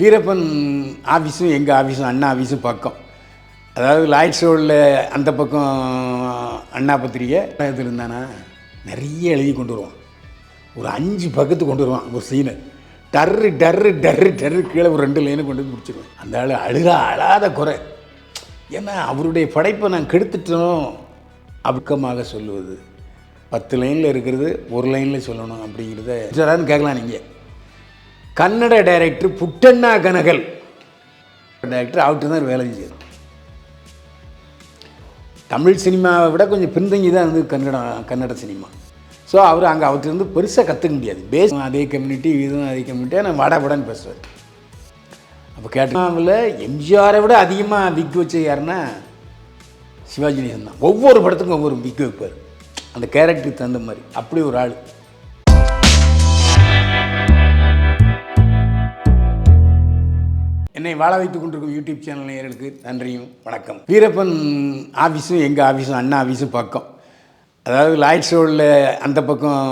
வீரப்பன் ஆஃபீஸும் எங்கள் ஆஃபீஸும் அண்ணா ஆஃபீஸும் பக்கம். அதாவது லாய்ட் ரோடில் அந்த பக்கம் அண்ணா பத்திரிகை இருந்தானா? நிறைய எழுதி கொண்டு வருவான். ஒரு அஞ்சு பக்கத்து கொண்டு வருவான் ஒரு சீனை டர்ரு டர்ரு டர்ரு டர்ரு கீழே ஒரு ரெண்டு லைனை கொண்டு வந்து முடிச்சிருவேன். அந்த ஆள் அழுகா அழாத குறை. ஏன்னா அவருடைய படைப்பை நான் கெடுத்துட்டோம் அபக்கமாக சொல்லுவது. பத்து லைனில் இருக்கிறது ஒரு லைனில் சொல்லணும் அப்படிங்கிறத. கேட்கலாம் நீங்கள் கன்னட டைரக்டர் புட்டண்ணா கனகல். டைரக்டர் அவர்கிட்ட தான் வேலை செஞ்சது தமிழ் சினிமாவை விட கொஞ்சம் பின்தங்கி தான் இருந்தது கன்னட கன்னட சினிமா. ஸோ அவர் அங்கே அவர்கிட்ட இருந்து பெருசாக கற்றுக்க முடியாது பேஸ் அதே கம்யூனிட்டி இதுவும் அதே கம்யூனிட்டியாக நான் வாடாபடான்னு பேசுவார். அப்போ கேட்டாமல் எம்ஜிஆரை விட அதிகமாக விக் வச்ச யாருன்னா சிவாஜி நேசன் தான். ஒவ்வொரு படத்துக்கும் ஒவ்வொரு விக் வைப்பார் அந்த கேரக்டருக்கு தகுந்த மாதிரி. அப்படி ஒரு ஆள். என்னை வாழ வைத்துக் கொண்டிருக்கும் யூடியூப் சேனல் நேயர்களுக்கு நன்றியும் வணக்கம். வீரப்பன் ஆஃபீஸும் எங்கள் ஆஃபீஸும் அண்ணா ஆஃபீஸும் பக்கம். அதாவது லாய்ட் ஷோவில் அந்த பக்கம்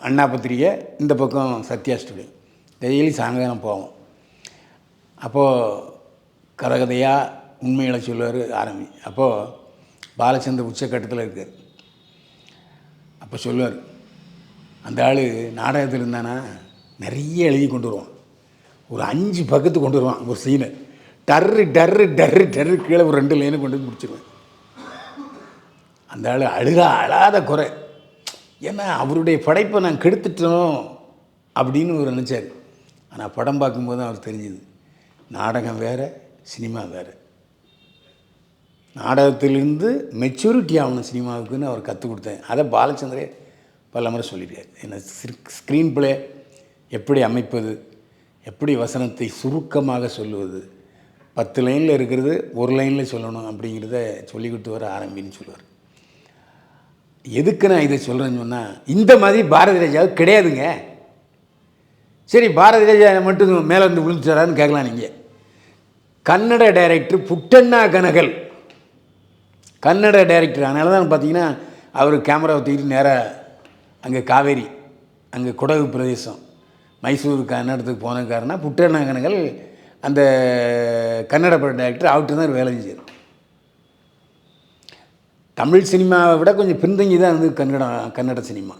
அண்ணா பத்திரிகை இந்த பக்கம் சத்யா ஸ்டுடியோ டெய்லி சாயங்காலம் போவோம். அப்போது கதகதையாக உண்மைகளை சொல்லுவார் ஆரம்பி. அப்போது பாலச்சந்தர் உச்சக்கட்டத்தில் இருக்கார். அப்போ சொல்லுவார் அந்த ஆள் நாடகத்தில் இருந்தானா? நிறைய எழுதி கொண்டு வருவான். ஒரு அஞ்சு பக்கத்து கொண்டு வருவான் ஒரு சீனை டர்ரு டர்ரு டர்ரு டர்ரு கீழே ஒரு ரெண்டு லைனு கொண்டு வந்து முடிச்சிருவேன். அந்த ஆள் அழுகா அழாத குறை. ஏன்னா அவருடைய படைப்பை நான் கெடுத்துட்டோம் அப்படின்னு அவர் நினச்சார். ஆனால் படம் பார்க்கும்போது அவர் தெரிஞ்சுது. நாடகம் வேறு சினிமா வேறு. நாடகத்திலிருந்து மெச்சூரிட்டி ஆகணும் சினிமாவுக்குன்னு அவர் கற்றுக் கொடுத்தேன். அதை பாலச்சந்திரே பல முறை சொல்லிட்டார் என்ன ஸ்க்ரீன் பிளே எப்படி அமைப்பது எப்படி வசனத்தை சுருக்கமாக சொல்லுவது? பத்து லைனில் இருக்கிறது ஒரு லைனில் சொல்லணும் அப்படிங்கிறத சொல்லிக்கிட்டு கொடுத்து வர ஆரம்பின்னு சொல்லுவார். எதுக்கு நான் இதை சொல்கிறேன்னு சொன்னால் இந்த மாதிரி பாரதி ராஜாவுக்கு கிடையாதுங்க. சரி பாரதி ராஜா மட்டும் மேலே வந்து விழுந்துச்சாரான்னு கேட்கலாம் நீங்கள் கன்னட டைரக்டர் புட்டண்ணா கனகல். கன்னட டைரக்டர். அதனால தான் பார்த்தீங்கன்னா அவர் கேமராவை தூக்கிட்டு நேராக அங்கே காவேரி அங்கே குடகு பிரதேசம். மைசூர் கன்னடத்துக்கு போன காரணம் புட்டண்ணா அந்த கன்னட பட டேரக்டர் அவர்கிட்ட தான் வேலை செஞ்சார் தமிழ் சினிமாவை விட கொஞ்சம் பின்தங்கி தான் இருந்தது கன்னட கன்னட சினிமா.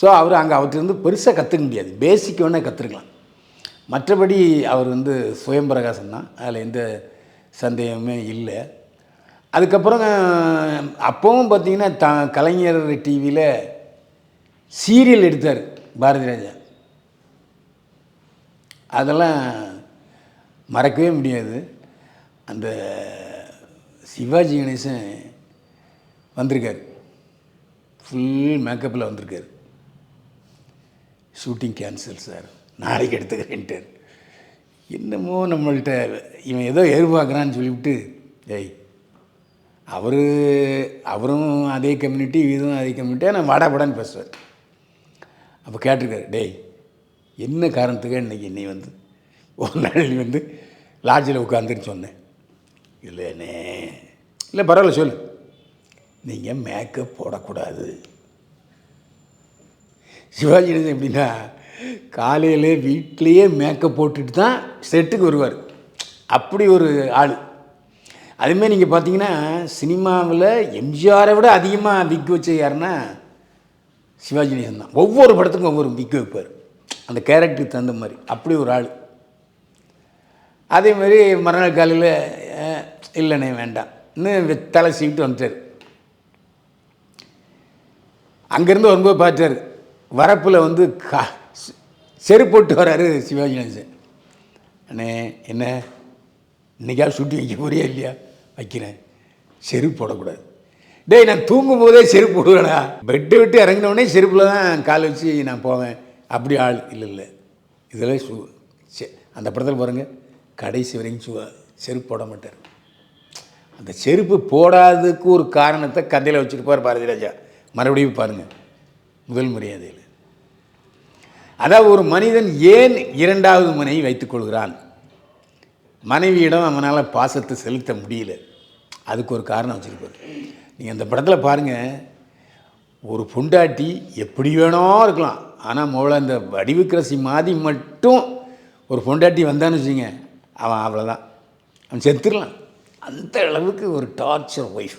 ஸோ அவர் அங்கே அவர்கிட்ட பெருசாக கற்றுக்க முடியாது. பேசிக் வேணால் கற்றுக்கலாம் மற்றபடி அவர் வந்து சுயம்பிரகாசம் தான். அதில் எந்த சந்தேகமே இல்லை. அதுக்கப்புறம் அப்போவும் பார்த்திங்கன்னா த கலைஞர் டிவியில் சீரியல் எடுத்தார் பாரதி ராஜா. அதெல்லாம் மறக்கவே முடியாது. அந்த சிவாஜி கணேசன் வந்திருக்கார். ஃபுல் மேக்கப்பில் வந்திருக்கார். ஷூட்டிங் கேன்சல் சார் நாளைக்கு எடுத்துக்கிறேன்ட்டார். என்னமோ நம்மள்கிட்ட இவன் ஏதோ எதிர்பார்க்குறான்னு சொல்லிவிட்டு ஏய் அவர் அவரும் அதே கம்யூனிட்டி இதுவும் அதே கம்யூனிட்டியாக நான் வாடாப்படான்னு பேசுவார். அப்போ கேட்டிருக்காரு டேய் என்ன காரணத்துக்கு இன்றைக்கி நீ வந்து ஒரு நாள் நீ வந்து லாட்ஜில் உட்காந்துன்னு சொன்னேன் இல்லைண்ணே இல்லை பரவாயில்ல சொல்லு. நீங்கள் மேக்கப் போடக்கூடாது. சிவாஜி கணேசன் எப்படின்னா காலையில் வீட்லேயே மேக்கப் போட்டுட்டு தான் செட்டுக்கு வருவார். அப்படி ஒரு ஆள். அதுமாரி நீங்கள் பார்த்தீங்கன்னா சினிமாவில் எம்ஜிஆரை விட அதிகமாக விக் வச்ச யாருன்னா சிவாஜி கணேசன் தான். ஒவ்வொரு படத்துக்கும் ஒவ்வொரு விக் வைப்பார். அந்த கேரக்டருக்கு தகுந்த மாதிரி. அப்படி ஒரு ஆள். அதேமாரி மறுநாள் காலையில் இல்லைண்ணே வேண்டாம். இன்னும் தலை சீக்கிட்டு வந்துட்டார். அங்கேருந்து வரும்போது பார்த்தார் வரப்பில் வந்து கா செருப்போட்டு செருப்பு போட்டு வராரு சிவாஜி கணேசன். அண்ணே என்ன? இன்னைக்காவது சுட்டி வைக்க போறியா இல்லையா? வைக்கிறேன். செருப்பு போடக்கூடாது. டேய் நான் தூங்கும் போதே செருப்பு போடுவேடா பெட்டு விட்டு இறங்கினோடனே செருப்பில் தான் கால் வச்சு நான் போவேன். அப்படி ஆள் இல்லை இல்லை. இதெல்லாம் சு அந்த படத்தில் பாருங்கள் கடைசி வரைக்கும் சு செருப்பு போட மாட்டார். அந்த செருப்பு போடாததுக்கு ஒரு காரணத்தை கதையில் வச்சுருப்பார் பாரதி ராஜா. மறுபடியும் பாருங்கள் முதல் மரியாதையில். அதாவது ஒரு மனிதன் ஏன் இரண்டாவது மனைவி வைத்துக்கொள்கிறான் மனைவியிடம் அவனால் பாசத்தை செலுத்த முடியல. அதுக்கு ஒரு காரணம் வச்சுருப்பார். நீங்கள் அந்த படத்தில் பாருங்கள் ஒரு பொண்டாட்டி எப்படி வேணோ இருக்கலாம். ஆனால் முதல்ல அந்த வடிவுக்கரசி மாதிரி மட்டும் ஒரு பொண்டாட்டி வந்தான்னு வச்சுங்க அவன் அவ்வளோதான் அவன் செத்துடலாம். அந்த அளவுக்கு ஒரு டார்ச்சர் ஒய்ஃப்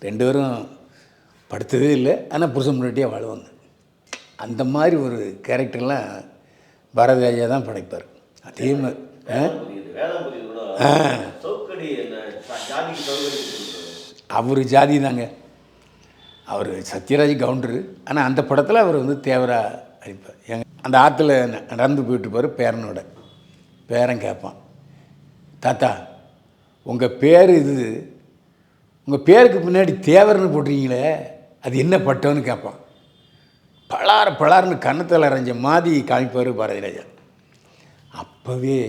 ரெண்டு பேரும் படுத்ததே இல்லை ஆனால் புருஷன் முன்னாடியே வாழ்வாங்க. அந்த மாதிரி ஒரு கேரக்டர்லாம் பாரதிராஜா தான் படைப்பார். அதே மாதிரி. அவர் ஜாதி தாங்க. அவர் சத்யராஜ் கவுண்டரு. ஆனால் அந்த படத்தில் அவர் வந்து தேவரா அடிப்பார் எங்க அந்த ஆற்றுல நடந்து போயிட்டுப்பார் பேரனோட. பேரன் கேட்பான் தாத்தா உங்கள் பேர் இது உங்கள் பேருக்கு பின்னாடி தேவர்னு போட்டிருக்கீங்களே அது என்ன பட்டம்னு கேட்பான் பலார் பலார்னு கன்னத்தில் அரைஞ்ச மாதிரி காமிப்பார் பாரதிராஜா. அப்போவே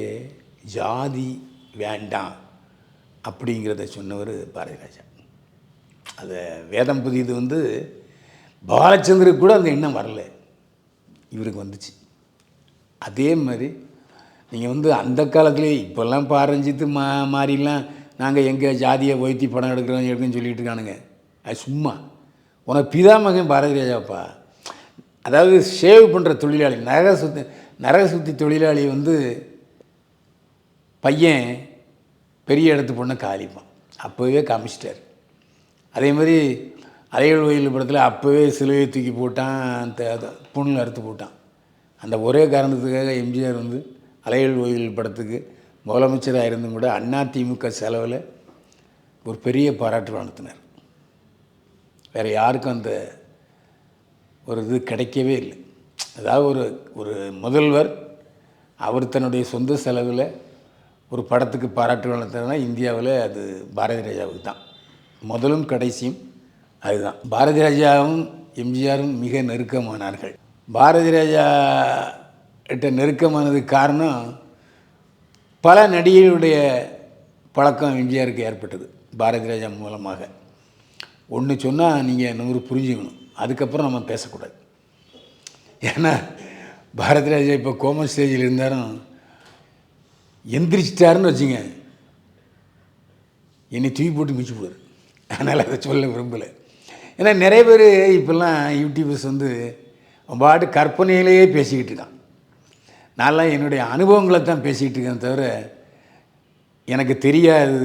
ஜாதி வேண்டாம் அப்படிங்கிறத சொன்னவர் பாரதிராஜா. அதை வேதம் புதியது வந்து பாலச்சந்தருக்கு கூட அந்த எண்ணம் வரல. இவருக்கு வந்துச்சு. அதே மாதிரி நீங்கள் வந்து அந்த காலத்துலேயே இப்போல்லாம் பாரஞ்சித்து மா மாறிலாம் நாங்கள் எங்கள் ஜாதியை ஒய்த்தி படம் எடுக்கிறோம் எடுக்கணும்னு சொல்லிட்டு இருக்கானுங்க. அது சும்மா. உனக்கு பிதாமகன் பாரதிராஜாப்பா. அதாவது சேவ் பண்ணுற தொழிலாளி நரக சுத்தி நரக சுத்தி தொழிலாளி வந்து பையன் பெரிய இடத்து பொண்ணை காலிப்பான். அப்போவே காமிச்சிட்டார். அதே மாதிரி அலைகள் வயல் படத்தில் அப்போவே சிலுவையை தூக்கி போட்டான் அந்த புண்ணில் அறுத்து போட்டான். அந்த ஒரே காரணத்துக்காக எம்ஜிஆர் வந்து அலைகள் ஓயில் படத்துக்கு முதலமைச்சராக இருந்தும் கூட திமுக செலவில் ஒரு பெரிய பாராட்டு நடத்தினார் வேறு யாருக்கும் அந்த ஒரு இது கிடைக்கவே இல்லை. அதாவது ஒரு ஒரு முதல்வர் அவர் தன்னுடைய சொந்த செலவில் ஒரு படத்துக்கு பாராட்டு நடத்தினா இந்தியாவில் அது பாரதி ராஜாவுக்கு தான். முதலும் கடைசியும் அதுதான். பாரதி ராஜாவும் எம்ஜிஆரும் மிக நெருக்கமானார்கள். பாரதி ராஜா கிட்ட நெருக்கமானது காரணம் பல நடிகைகளுடைய பழக்கம் எம்ஜிஆருக்கு ஏற்பட்டது பாரதி ராஜா மூலமாக. ஒன்று சொன்னால் நீங்கள் நூறு புரிஞ்சுக்கணும். அதுக்கப்புறம் நம்ம பேசக்கூடாது. ஏன்னா பாரதி ராஜா இப்போ கோமன் ஸ்டேஜில் இருந்தாலும் எந்திரிச்சிட்டாருன்னு வச்சுங்க என்னை தூக்கி போட்டு மிச்சு போடுற அதனால் அதை சொல்ல விரும்பலை. ஏன்னா நிறைய பேர் இப்போல்லாம் யூடியூபர்ஸ் வந்து பாட்டு கற்பனையிலேயே பேசிக்கிட்டு இருக்கான். நான்லாம் என்னுடைய அனுபவங்களை தான் பேசிக்கிட்டு இருக்கேன் தவிர எனக்கு தெரியாது.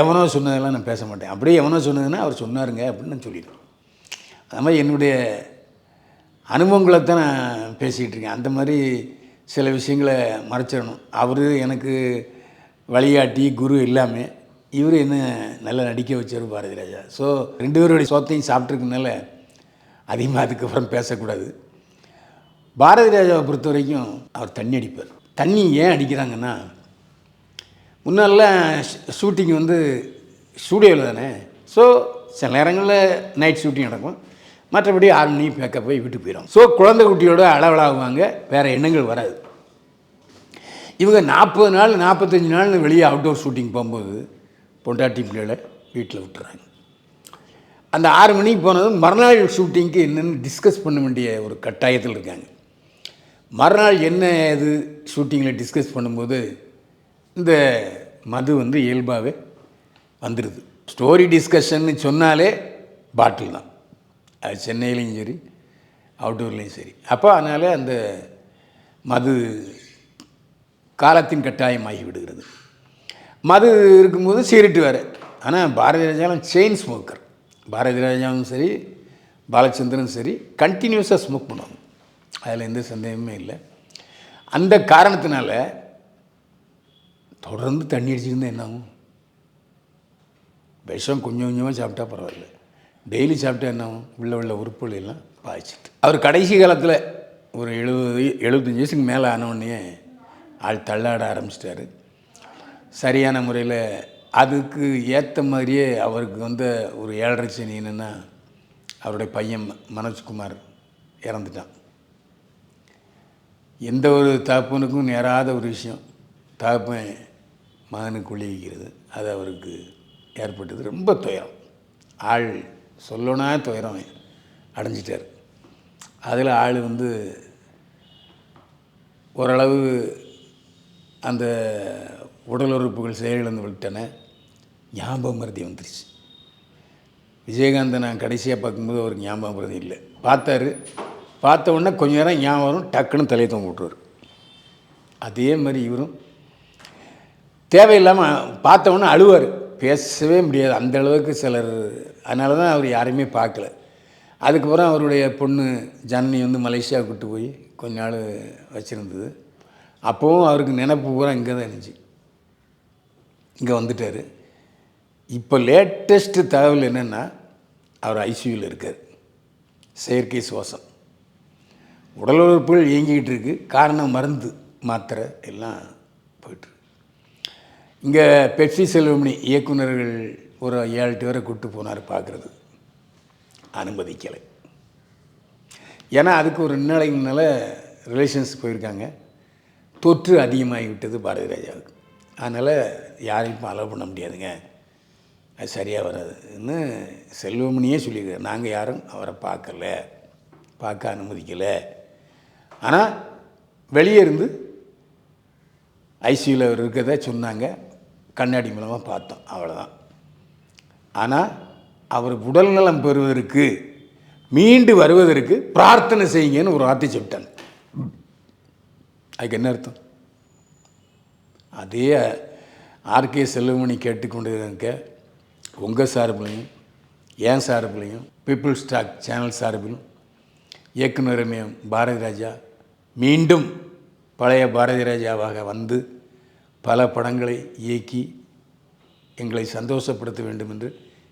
எவனோ சொன்னதெல்லாம் நான் பேச மாட்டேன். அப்படியே எவனோ சொன்னதுன்னா அவர் சொன்னாருங்க அப்படின்னு நான் சொல்லிடுவேன். அது மாதிரி என்னுடைய அனுபவங்களை தான் நான் பேசிக்கிட்டு இருக்கேன். அந்த மாதிரி சில விஷயங்களை மறைச்சிடணும். அவர் எனக்கு வழிகாட்டி குரு எல்லாமே. இவர் என்ன நல்லா நடிக்க வச்சார் பாரதி ராஜா. ஸோ ரெண்டு பேருடைய சொத்தையும் சாப்பிட்ருக்கனால அதிகமாக அதுக்கப்புறம் பேசக்கூடாது. பாரதி ராஜாவை பொறுத்த வரைக்கும் அவர் தண்ணி அடிப்பார். தண்ணி ஏன் அடிக்கிறாங்கன்னா முன்னாடிலாம் ஷூட்டிங் வந்து ஸ்டூடியோவில் தானே. ஸோ சில நேரங்களில் நைட் ஷூட்டிங் நடக்கும். மற்றபடி ஆறு மணி பேக்கப் போய் வீட்டுக்கு போயிடும் ஸோ குழந்தை குட்டியோட அளவலாகுவாங்க வேறு எண்ணங்கள் வராது. இவங்க நாற்பது நாள் நாற்பத்தஞ்சு நாள் வெளியே அவுட்டோர் ஷூட்டிங் போகும்போது பொண்டாட்டி பிள்ளைகளை வீட்டில் விட்டுறாங்க. அந்த ஆறு மணிக்கு போனதும் மறுநாள் ஷூட்டிங்க்கு என்னென்னு டிஸ்கஸ் பண்ண வேண்டிய ஒரு கட்டாயத்தில் இருக்காங்க. மறுநாள் என்ன இது ஷூட்டிங்கில் டிஸ்கஸ் பண்ணும்போது இந்த மது வந்து இயல்பாகவே வந்துடுது ஸ்டோரி டிஸ்கஷன்னு சொன்னாலே பாட்டில் தான். அது சென்னையிலையும் சரி அவுட்டோர்லேயும் சரி. அப்போ அதனால் அந்த மது காலத்தின் கட்டாயமாகி விடுகிறது. மது இருக்கும்போது சீரிட்டு வேறு ஆனால் பாரதி ராஜாவும் செயின் ஸ்மோக்கர் பாரதி ராஜாவும் சரி பாலச்சந்திரனும் சரி கண்டினியூஸாக ஸ்மோக் பண்ணுவாங்க. அதில் எந்த சந்தேகமே இல்லை. அந்த காரணத்தினால தொடர்ந்து தண்ணி அடிச்சுருந்தா என்னாகும்? விஷம் கொஞ்சம் கொஞ்சமாக சாப்பிட்டா பரவாயில்ல. டெய்லி சாப்பிட்டா என்னாகும்? உள்ள உள்ள உறுப்புகள் எல்லாம் பாய்ச்சிட்டு. அவர் கடைசி காலத்தில் ஒரு எழுபது எழுபத்தஞ்சி வயசுக்கு மேலே ஆனவுடனே ஆள் தள்ளாட ஆரம்பிச்சிட்டாரு. சரியான முறையில் அதுக்கு ஏற்ற மாதிரியே அவருக்கு வந்த ஒரு ஏழரை சனி என்னென்னா அவருடைய பையன் மனோஜ்குமார் இறந்துட்டான். எந்த ஒரு தகப்பனுக்கும் நேராத ஒரு விஷயம். தகப்பன் மகனுக்கு விளைவிக்கிறது அது அவருக்கு ஏற்பட்டது. ரொம்ப துயரம். ஆள் சொல்லணும்னா துயரம். அடைஞ்சிட்டார். அதில் ஆள் வந்து ஓரளவு அந்த உடல் உறுப்புகள் செயலிழந்து விட்டன. ஞாபகம் மருதி வந்துருச்சு. விஜயகாந்தை நான் கடைசியாக பார்க்கும்போது அவருக்கு ஞாபகம் மருதி இல்லை. பார்த்தாரு. பார்த்த உடனே கொஞ்ச நேரம் ஞாபகம் வரும். டக்குன்னு தலையை தொங்க விட்டுருவார். அதே மாதிரி இவரும் தேவையில்லாமல் பார்த்தவொன்னே அழுவார். பேசவே முடியாது. அந்த அளவுக்கு சிலர். அதனால தான் அவர் யாரையுமே பார்க்கல. அதுக்கப்புறம் அவருடைய பொண்ணு ஜனனி வந்து மலேசியா கூட்டு போய் கொஞ்ச நாள் வச்சுருந்தது. அப்போவும் அவருக்கு நினப்பு பூரா இங்கே தான் இருந்துச்சு. இங்கே வந்துட்டார். இப்போ லேட்டஸ்ட்டு தகவல் என்னென்னா அவர் ஐசியூவில் இருக்கார். செயற்கை சுவாசம். உடல் உறுப்புகள் இயங்கிக்கிட்டு இருக்கு. காரணம் மருந்து மாத்திரை எல்லாம் போயிட்டு இங்கே பெப்சி செல்வமணி இயக்குனர்கள் ஒரு ஏழு எட்டு பேரை கூப்பிட்டு போனார் பார்க்குறது. அனுமதிக்கலை. ஏன்னா அதுக்கு ஒரு ரெண்டு முன்னால் ரிலேஷன்ஸ் போயிருக்காங்க. தொற்று அதிகமாகிவிட்டது பாரதிராஜாவுக்கு பாரதி ராஜாவுக்கு. அதனால் யாரையும் அலோவ் பண்ண முடியாதுங்க. அது சரியாக வராதுன்னு செல்வமணியே சொல்லியிருக்காரு. நாங்கள் யாரும் அவரை பார்க்கல. பார்க்க அனுமதிக்கலை. ஆனால் வெளியே இருந்து ஐசியூவில் அவர் இருக்கிறத சொன்னாங்க. கண்ணாடி மூலமாக பார்த்தோம். அவ்வளோதான் ஆனால் அவர் உடல்நலம் பெறுவதற்கு மீண்டு வருவதற்கு பிரார்த்தனை செய்யுங்கன்னு ஒரு வார்த்தை சொல்லிட்டாங்க. அதுக்கு என்ன அர்த்தம்? அதே ஆர்கே செல்வமணி கேட்டுக்கொண்டு இருக்க உங்கள் சார்பிலையும் என் சார்பிலையும் பீப்புள் ஸ்டாக் சேனல் சார்பிலும் இயக்குனருமே பாரதி ராஜா மீண்டும் பழைய பாரதி ராஜாவாக வந்து பல படங்களை இயக்கி எங்களை சந்தோஷப்படுத்த வேண்டும் என்று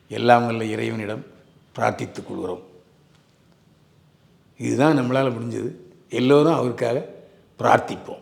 எல்லாம் வல்ல இறைவனிடம் பிரார்த்தித்துக் கொள்கிறோம். இதுதான் நம்மளால் முடிஞ்சது. எல்லோரும் அவருக்காக பிரார்த்திப்போம்.